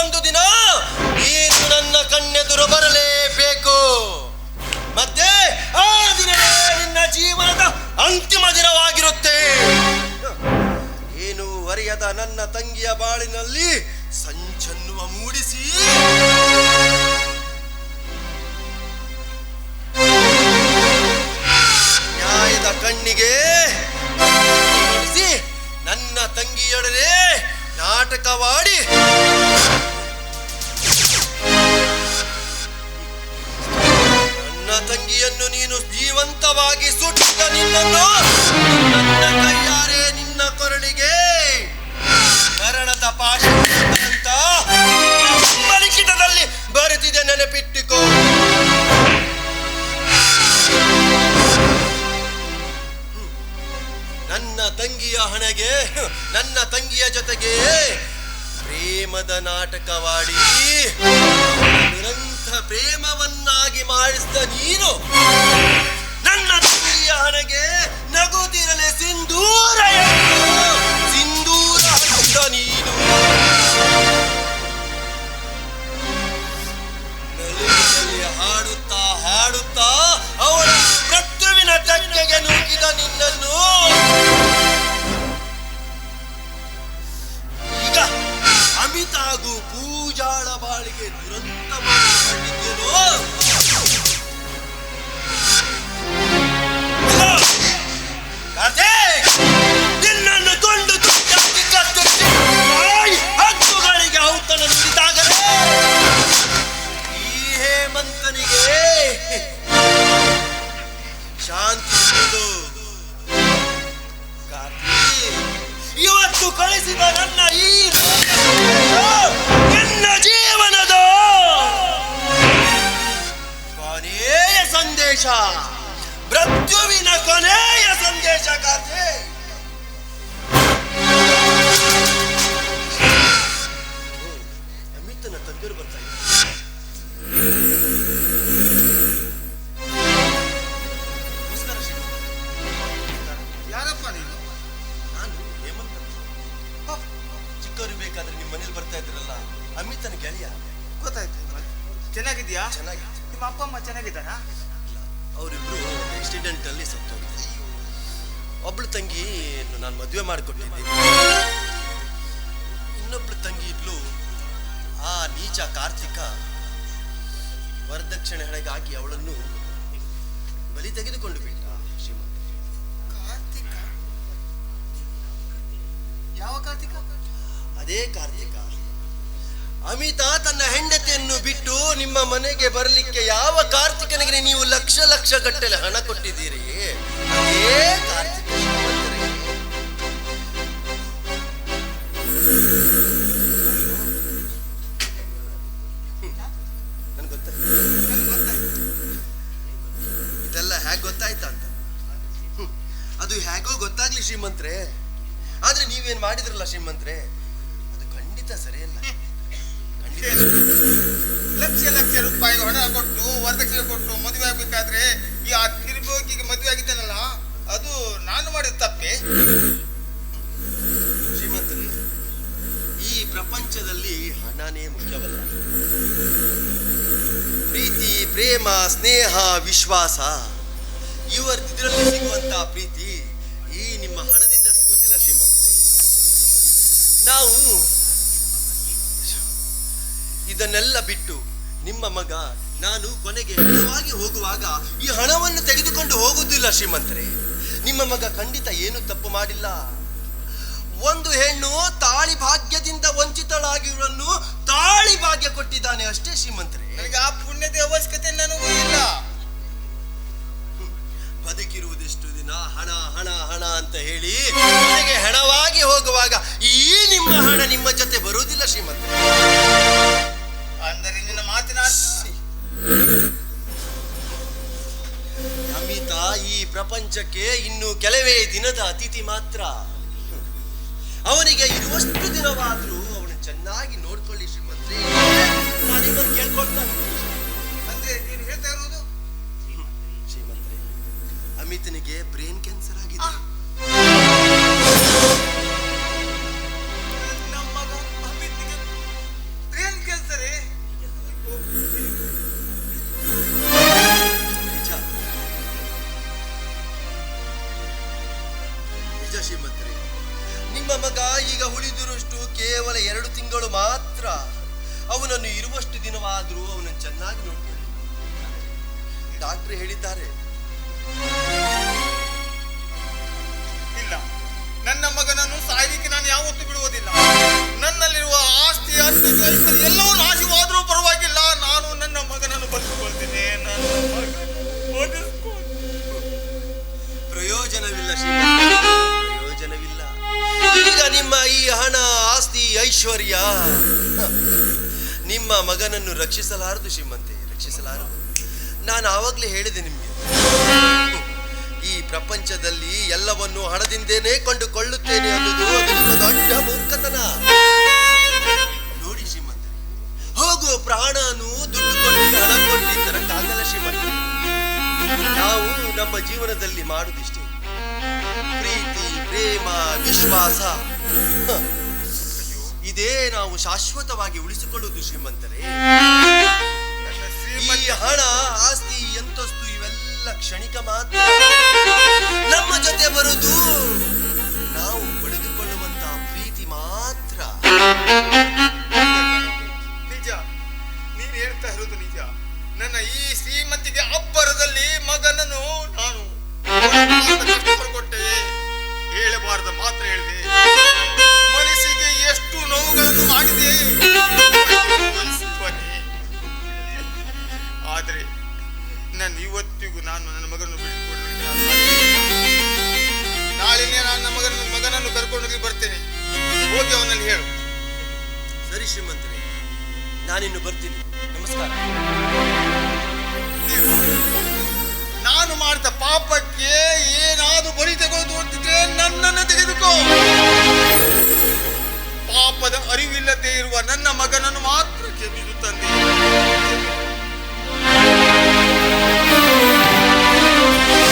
ಒಂದು ದಿನ ನೀನು ನನ್ನ ಕಣ್ಣೆದುರು ಬರಲೇಬೇಕು. ಮತ್ತೆ ಆ ದಿನ ನಿನ್ನ ಜೀವನದ ಅಂತಿಮ ದಿನವಾಗಿರುತ್ತೆ. ಏನು ಅರಿಯದ ನನ್ನ ತಂಗಿಯ ಬಾಳಿನಲ್ಲಿ ಸಂಚನ್ನು ಮೂಡಿಸಿ. ನ್ಯಾಯದ ಕಣ್ಣಿಗೆ ನನ್ನ ತಂಗಿಯೊಡನೆ ನಾಟಕವಾಡಿ ತಂಗಿಯನ್ನು ನೀನು ಜೀವಂತವಾಗಿ ಸುಟ್ಟ ನಿನ್ನನ್ನು. ನನ್ನ ಕೈಯಾರೆ ನಿನ್ನ ಕೊರಳಿಗೆ. ಮರಣದ ಪಾಶ ಅಂತ ಬರೆದಿದೆ ನೆನಪಿಟ್ಟುಕೋ. ನನ್ನ ತಂಗಿಯ ಹಣೆಗೆ, ನನ್ನ ತಂಗಿಯ ಜೊತೆಗೆ ಪ್ರೇಮದ ನಾಟಕವಾಡಿ ನಿರಂತರ ಪ್ರೇಮವನ್ನ ಪ್ರೇಮವನ್ನಾಗಿ ಮಾಡಿಸಿದ ನೀನು ನನ್ನ ತಂಗಿಯ ಹಣೆಗೆ ನಗುತ್ತಿರಲೆ ಸಿಂಧೂರ ಸಿಂಧೂರ ಹಾಡುತಾ ನೀನು. ಹಾಡುತ್ತಾ ಹಾಡುತ್ತಾ ಅವಳ ಮೃತ್ಯುವಿನ ತಗ್ಗೆಗೆ ನುಗ್ಗಿದ ನಿನ್ನನ್ನು. ಈಗ ಅಮಿತ ಹಾಗೂ ಪೂಜಾಳ ಬಾಳಿಗೆ ದುರಂತ ಇವತ್ತು ಕಳಿಸಿದ ನನ್ನ ಈ ನನ್ನ ಅಮಿತನ ಗೆಳೆಯ. ಗೊತ್ತಾಯ್ತು ಚೆನ್ನಾಗಿದ್ಯಾ? ಚೆನ್ನಾಗಿ ನಿಮ್ಮ ಅಪ್ಪ ಅಮ್ಮ ಚೆನ್ನಾಗಿದ್ದಾರಾ? ಅವರಿಬ್ರು ಆಕ್ಸಿಡೆಂಟ್ ಅಲ್ಲಿ ಸತ್ತೋಗಿದ್ರು ಒಬ್ಳು ತಂಗಿ ನಾನು ಮದುವೆ ಮಾಡಿಕೊಟ್ಟಿದ್ದೆ ಇನ್ನೊಬ್ಳು ತಂಗಿ ಇದ್ಲು ಆ ನೀಚ ಕಾರ್ತಿಕ ವರದಕ್ಷಿಣೆ ಹಣೆಗಾಗಿ ಅವಳನ್ನು ಬಲಿ ತೆಗೆದುಕೊಂಡು ಬಿಟ್ಟ ಶ್ರೀಮಂತ. ಕಾರ್ತಿಕ? ಯಾವ ಕಾರ್ತಿಕ? ಅದೇ ಕಾರ್ತಿಕ. ಅಮಿತಾ ತನ್ನ ಹೆಂಡತಿಯನ್ನು ಬಿಟ್ಟು ನಿಮ್ಮ ಮನೆಗೆ ಬರಲಿಕ್ಕೆ ಯಾವ ಕಾರ್ತಿಕನಿಗೆ ನೀವು ಲಕ್ಷ ಲಕ್ಷ ಗಟ್ಟಲೆ ಹಣ ಕೊಟ್ಟಿದ್ದೀರಿ? ಅದೇ. ಇದೆಲ್ಲ ಹೇಗೆ ಗೊತ್ತಾಯ್ತಾ ಅಂತ? ಅದು ಹೇಗೋ ಗೊತ್ತಾಗ್ಲಿ ಶ್ರೀಮಂತ್ರೆ. ಆದ್ರೆ ನೀವೇನ್ ಮಾಡಿದ್ರಲ್ಲ ಶ್ರೀಮಂತ್ರೆ? ಅದು ಖಂಡಿತ ಸರಿಯಲ್ಲ. ಲಕ್ಷ ಲಕ್ಷ ರೂಪಾಯಿ ಹಣ ಕೊಟ್ಟು, ವರದಕ್ಷಿಣೆ ಕೊಟ್ಟು ಮದುವೆ ಆಗ್ಬೇಕಾದ್ರೆ ಈ ಆ ತಿರುಬೋಗಿಗೆ ಮದುವೆ ಆಗಿದ್ದಾನಲ್ಲ, ಅದು ನಾನು ಮಾಡಿದ ತಪ್ಪೆ? ಶ್ರೀಮಂತರೇ, ಈ ಪ್ರಪಂಚದಲ್ಲಿ ಹಣನೇ ಮುಖ್ಯವಲ್ಲ. ಪ್ರೀತಿ, ಪ್ರೇಮ, ಸ್ನೇಹ, ವಿಶ್ವಾಸ ಇವರ ಇದರಲ್ಲಿ ಸಿಗುವಂತ ಪ್ರೀತಿ ಈ ನಿಮ್ಮ ಹಣದಿಂದ ಸಿಗುವುದಿಲ್ಲ ಶ್ರೀಮಂತರೇ. ನಾವು ಇದನ್ನೆಲ್ಲ ಬಿಟ್ಟು ನಿಮ್ಮ ಮಗ ನಾನು ಕೊನೆಗೆ ಹಣವಾಗಿ ಹೋಗುವಾಗ ಈ ಹಣವನ್ನು ತೆಗೆದುಕೊಂಡು ಹೋಗುವುದಿಲ್ಲ ಶ್ರೀಮಂತರೇ. ನಿಮ್ಮ ಮಗ ಖಂಡಿತ ಏನು ತಪ್ಪು ಮಾಡಿಲ್ಲ. ಒಂದು ಹೆಣ್ಣು ತಾಳಿ ಭಾಗ್ಯದಿಂದ ವಂಚಿತಳಾಗಿರುವನ್ನು ತಾಳಿ ಭಾಗ್ಯ ಕೊಟ್ಟಿದ್ದಾನೆ ಅಷ್ಟೇ ಶ್ರೀಮಂತರೇ. ನನಗೆ ಆ ಪುಣ್ಯದ ಅವಶ್ಯಕತೆ ನನಗೂ ಇಲ್ಲ. ಬದುಕಿರುವುದೆಷ್ಟು ದಿನ ಹಣ ಹಣ ಹಣ ಅಂತ ಹೇಳಿ ಕೊನೆಗೆ ಹಣವಾಗಿ ಹೋಗುವಾಗ ಈ ನಿಮ್ಮ ಹಣ ನಿಮ್ಮ ಜೊತೆ ಬರುವುದಿಲ್ಲ ಶ್ರೀಮಂತರೇ. ಪ್ರಪಂಚಕ್ಕೆ ಇನ್ನು ಕೆಲವೇ ದಿನದ ಅತಿಥಿ ಮಾತ್ರ. ಅವನಿಗೆ ಇರುವಷ್ಟು ದಿನವಾದ್ರೂ ಅವನು ಚೆನ್ನಾಗಿ ನೋಡ್ಕೊಳ್ಳಿ ಶ್ರೀಮಂತ್ರಿ ಎರಡು ತಿಂಗಳು ಮಾತ್ರ ಅವನನ್ನು ಇರುವಷ್ಟು ದಿನವಾದರೂ ಅವನನ್ನು ಚೆನ್ನಾಗಿ ನೋಡ್ತಾರೆ. ಡಾಕ್ಟರ್ ಹೇಳಿದ್ದಾರೆ. ಇಲ್ಲ. ನನ್ನ ಮಗನನ್ನು ಸಾಯಲಿಕ್ಕೆ ನಾನು ಯಾವತ್ತೂ ಬಿಡುವುದಿಲ್ಲ. ಐಶ್ವರ್ಯ. ನಿಮ್ಮ ಮಗನನ್ನು ರಕ್ಷಿಸಲಾರದು ಶ್ರೀಮಂತೆ, ರಕ್ಷಿಸಲಾರದು. ನಾನು ಆವಾಗಲೇ ಹೇಳಿದೆ ನಿಮಗೆ. ಈ ಪ್ರಪಂಚದಲ್ಲಿ ಎಲ್ಲವನ್ನು ಹಣದಿಂದೇನೆ ಕೊಂಡುಕೊಳ್ಳುತ್ತೇನೆ ಅನ್ನೋದು ದೊಡ್ಡ ಮೂರ್ಖತನ. ನೋಡಿ ಶ್ರೀಮಂತ, ಹೋಗು, ಪ್ರಾಣನು ದುಡ್ಡು ಕೊಟ್ಟು ಹಣ ಕೊಟ್ಟು ಶ್ರೀಮಂತ. ನಾವು ನಮ್ಮ ಜೀವನದಲ್ಲಿ ಮಾಡುದಿಷ್ಟೇ ಪ್ರೀತಿ, ಪ್ರೇಮ, ವಿಶ್ವಾಸ. ಇದೇ ನಾವು ಶಾಶ್ವತವಾಗಿ ಉಳಿಸಿಕೊಳ್ಳುವುದು ಶ್ರೀಮಂತರೇ. ಹಣ ಆಸ್ತಿ ಎಂತಸ್ತು ಇವೆಲ್ಲ ಕ್ಷಣಿಕ ಮಾತ್ರ. ನಮ್ಮ ಜೊತೆ ಬರುವುದು ಮಾಡಿದೆ. ಆದರೆ ನಾನು ಇವತ್ತಿಗೂ ನಾನು ನನ್ನ ಮಗನನ್ನು ಸಾಧ್ಯ ನಾಳೆನೇ ನಾನು ನನ್ನ ಮಗನ ಮಗನನ್ನು ಕರ್ಕೊಂಡು ಹೋಗಿ ಬರ್ತೇನೆ. ಹೋಗಿ ಅವನಲ್ಲಿ ಹೇಳು. ಸರಿ ಶ್ರೀಮಂತರೇ ನಾನಿನ್ನು ಬರ್ತೀನಿ. ನಮಸ್ಕಾರ. ನಾನು ಮಾಡಿದ ಪಾಪಕ್ಕೆ temiz